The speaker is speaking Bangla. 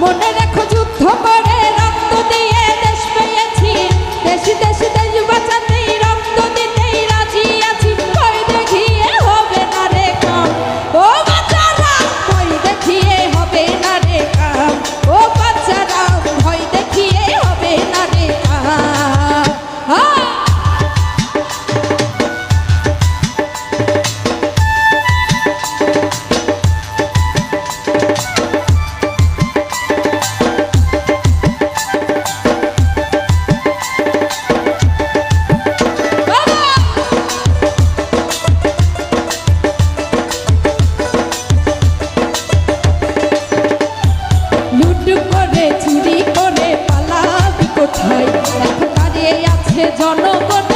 Monet. জনগণে